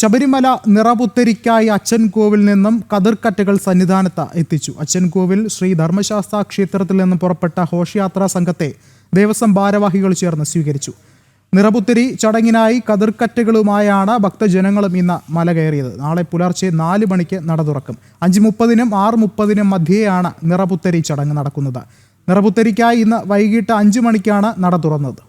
ശബരിമല നിറപുത്തരിക്കായി അച്ഛൻകോവിൽ നിന്നും കതിർക്കറ്റകൾ സന്നിധാനത്ത് എത്തിച്ചു. അച്ഛൻകോവിൽ ശ്രീ ധർമ്മശാസ്ത്ര ക്ഷേത്രത്തിൽ നിന്നും പുറപ്പെട്ട ഘോഷയാത്രാ സംഘത്തെ ദേവസ്വം ഭാരവാഹികൾ ചേർന്ന് സ്വീകരിച്ചു. നിറപുത്തരി ചടങ്ങിനായി കതിർക്കറ്റകളുമായാണ് ഭക്തജനങ്ങളും ഇന്ന് മല കയറിയത്. നാളെ പുലർച്ചെ നാല് മണിക്ക് നട തുറക്കും. അഞ്ച് മുപ്പതിനും ആറ് മുപ്പതിനും മധ്യേയാണ് നിറപുത്തരി ചടങ്ങ് നടക്കുന്നത്. നിറപുത്തരിക്കായി ഇന്ന് വൈകിട്ട് അഞ്ച് മണിക്കാണ് നട തുറന്നത്.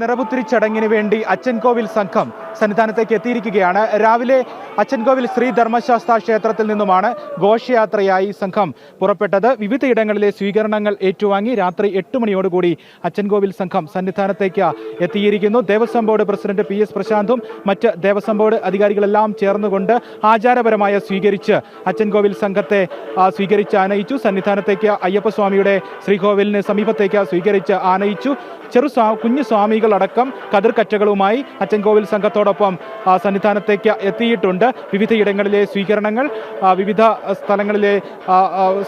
നിറപുത്തിരി ചടങ്ങിന് വേണ്ടി അച്ചൻകോവിൽ സംഘം സന്നിധാനത്തേക്ക് എത്തിയിരിക്കുകയാണ്. രാവിലെ അച്ചൻകോവിൽ ശ്രീ ധർമ്മശാസ്ത്ര ക്ഷേത്രത്തിൽ നിന്നുമാണ് ഘോഷയാത്രയായി സംഘം പുറപ്പെട്ടത്. വിവിധയിടങ്ങളിലെ സ്വീകരണങ്ങൾ ഏറ്റുവാങ്ങി രാത്രി എട്ട് മണിയോടുകൂടി അച്ചൻകോവിൽ സംഘം സന്നിധാനത്തേക്ക് എത്തിയിരിക്കുന്നു. Devaswom board president P S പ്രശാന്തും മറ്റ് ദേവസ്വം ബോർഡ് അധികാരികളെല്ലാം ചേർന്നുകൊണ്ട് ആചാരപരമായ സ്വീകരിച്ച് അച്ചൻകോവിൽ സംഘത്തെ സ്വീകരിച്ച് ആനയിച്ചു. സന്നിധാനത്തേക്ക് അയ്യപ്പസ്വാമിയുടെ ശ്രീകോവിലിന് സമീപത്തേക്ക് സ്വീകരിച്ച് ആനയിച്ചു. ചെറു കുഞ്ഞു കുഞ്ഞു സ്വാമികളടക്കം കതിർക്കറ്റകളുമായി അച്ചൻകോവിൽ സംഘത്തോടൊപ്പം സന്നിധാനത്തേക്ക് എത്തിയിട്ടുണ്ട്. വിവിധയിടങ്ങളിലെ സ്വീകരണങ്ങൾ വിവിധ സ്ഥലങ്ങളിലെ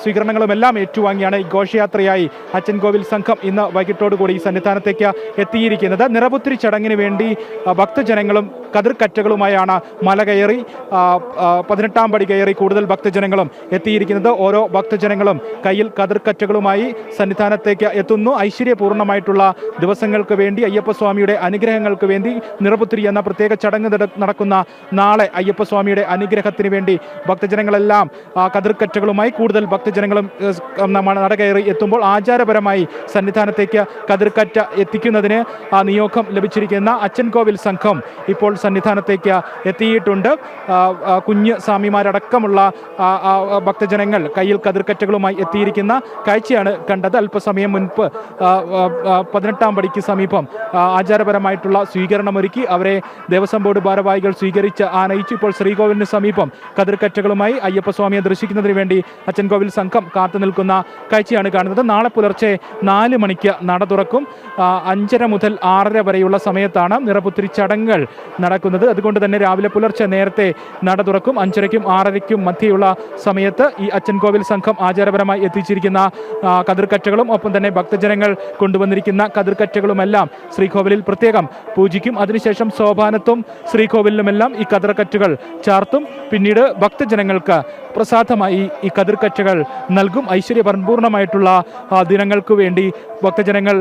സ്വീകരണങ്ങളുമെല്ലാം ഏറ്റുവാങ്ങിയാണ് ഈ ഘോഷയാത്രയായി അച്ചൻകോവിൽ സംഘം ഇന്ന് വൈകിട്ടോടുകൂടി ഈ സന്നിധാനത്തേക്ക് എത്തിയിരിക്കുന്നത്. നിറപുത്തിരി ചടങ്ങിന് വേണ്ടി ഭക്തജനങ്ങളും കതിർക്കറ്റകളുമായാണ് മല കയറി പതിനെട്ടാം പടി കയറി കൂടുതൽ ഭക്തജനങ്ങളും എത്തിയിരിക്കുന്നത്. ഓരോ ഭക്തജനങ്ങളും കയ്യിൽ കതിർക്കറ്റകളുമായി സന്നിധാനത്തേക്ക് എത്തുന്നു. ഐശ്വര്യപൂർണമായിട്ടുള്ള ദിവസങ്ങൾക്ക് വേണ്ടി അയ്യപ്പസ്വാമിയുടെ അനുഗ്രഹങ്ങൾക്ക് വേണ്ടി നിറപുത്തിരി എന്ന പ്രത്യേക ചടങ്ങ് നടക്കുന്ന നാളെ അയ്യപ്പസ്വാമിയുടെ അനുഗ്രഹത്തിന് വേണ്ടി ഭക്തജനങ്ങളെല്ലാം കതിർക്കറ്റകളുമായി കൂടുതൽ ഭക്തജനങ്ങളും നടകയറി നട കയറി എത്തുമ്പോൾ ആചാരപരമായി സന്നിധാനത്തേക്ക് കതിർക്കറ്റ എത്തിക്കുന്നതിന് നിയോഗം ലഭിച്ചിരിക്കുന്ന അച്ഛൻകോവിൽ സംഘം ഇപ്പോൾ സന്നിധാനത്തേക്ക് എത്തിയിട്ടുണ്ട്. കുഞ്ഞ് സ്വാമിമാരടക്കമുള്ള ഭക്തജനങ്ങൾ കയ്യിൽ കതിർക്കറ്റകളുമായി എത്തിയിരിക്കുന്ന കാഴ്ചയാണ് കണ്ടത്. അല്പസമയം മുൻപ് പതിനെട്ടാം പടിക്ക് സമീപം ആചാരപരമായിട്ടുള്ള സ്വീകരണമൊരുക്കി അവരെ ദേവസ്വം ബോർഡ് ഭാരവാഹികൾ സ്വീകരിച്ച് ആനയിച്ചു. ഇപ്പോൾ ശ്രീകോവിലിന് സമീപം കതിർക്കറ്റകളുമായി അയ്യപ്പസ്വാമിയെ ദർശിക്കുന്നതിന് വേണ്ടി അച്ചൻകോവിൽ സംഘം കാത്തു നിൽക്കുന്ന കാഴ്ചയാണ് കാണുന്നത്. നാളെ പുലർച്ചെ നാല് മണിക്ക് നട തുറക്കും. അഞ്ചര മുതൽ ആറര വരെയുള്ള സമയത്താണ് നിറപുത്തിരി ചടങ്ങുകൾ നടക്കുന്നത്. അതുകൊണ്ട് തന്നെ രാവിലെ പുലർച്ചെ നേരത്തെ നട തുറക്കും. അഞ്ചരയ്ക്കും ആറരയ്ക്കും മധ്യയുള്ള സമയത്ത് ഈ അച്ചൻകോവിൽ സംഘം ആചാരപരമായി എത്തിച്ചിരിക്കുന്ന കതിർക്കറ്റകളും ഒപ്പം തന്നെ ഭക്തജനങ്ങൾ കൊണ്ടുവന്നിരിക്കുന്ന കതിർക്കറ്റകളുമെല്ലാം ശ്രീകോവിലിൽ പ്രത്യേകം പൂജിക്കും. അതിനുശേഷം സോപാനത്തും ശ്രീകോവിലിലുമെല്ലാം ഈ കതിർക്കറ്റുകൾ ചാർത്തും. പിന്നീട് ഭക്തജനങ്ങൾക്ക് പ്രസാദമായി ഈ കതിർക്കറ്റകൾ നൽകും. ഐശ്വര്യപരിപൂർണമായിട്ടുള്ള ദിനങ്ങൾക്ക് വേണ്ടി ഭക്തജനങ്ങൾ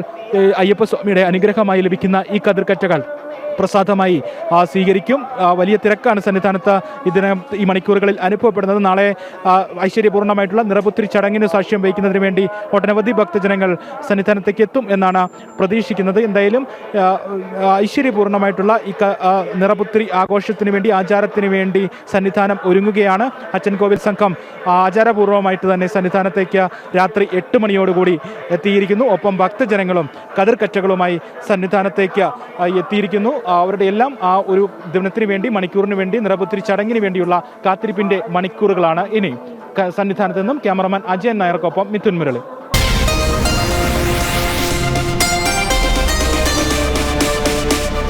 അയ്യപ്പ അയ്യപ്പസ്വാമിയുടെ അനുഗ്രഹമായി ലഭിക്കുന്ന ഈ കതിർക്കറ്റകൾ. പ്രസാദമായി സ്വീകരിക്കും. വലിയ തിരക്കാണ് സന്നിധാനത്ത് ഇതിനെ ഈ മണിക്കൂറുകളിൽ അനുഭവപ്പെടുന്നത്. നാളെ ഐശ്വര്യപൂർണമായിട്ടുള്ള നിറപുത്തിരി ചടങ്ങിന് സാക്ഷ്യം വഹിക്കുന്നതിന് വേണ്ടി ഒട്ടനവധി ഭക്തജനങ്ങൾ സന്നിധാനത്തേക്ക് എത്തും എന്നാണ് പ്രതീക്ഷിക്കുന്നത്. എന്തായാലും ഐശ്വര്യപൂർണമായിട്ടുള്ള ഈ നിറപുത്തിരി ആഘോഷത്തിന് വേണ്ടി ആചാരത്തിന് വേണ്ടി സന്നിധാനം ഒരുങ്ങുകയാണ് അച്ഛൻകോവിൽ സംഘം. ആചാരപൂർവമായിട്ട് തന്നെ സന്നിധാനത്തേക്ക് രാത്രി എട്ട് മണിയോടുകൂടി എത്തിയിരിക്കുന്നു. ഒപ്പം ഭക്തജനങ്ങളും കതിർക്കറ്റകളുമായി സന്നിധാനത്തേക്ക് എത്തിയിരിക്കുന്നു. അവരുടെ എല്ലാം ആ ഒരു ദിനത്തിന് വേണ്ടി മണിക്കൂറിന് വേണ്ടി നിറപുത്തിരി ചടങ്ങിന് വേണ്ടിയുള്ള കാത്തിരിപ്പിന്റെ മണിക്കൂറുകളാണ് ഇനി. സന്നിധാനത്ത് നിന്നും ക്യാമറമാൻ അജയൻ നായർക്കൊപ്പം മിഥുൻ മുരളി.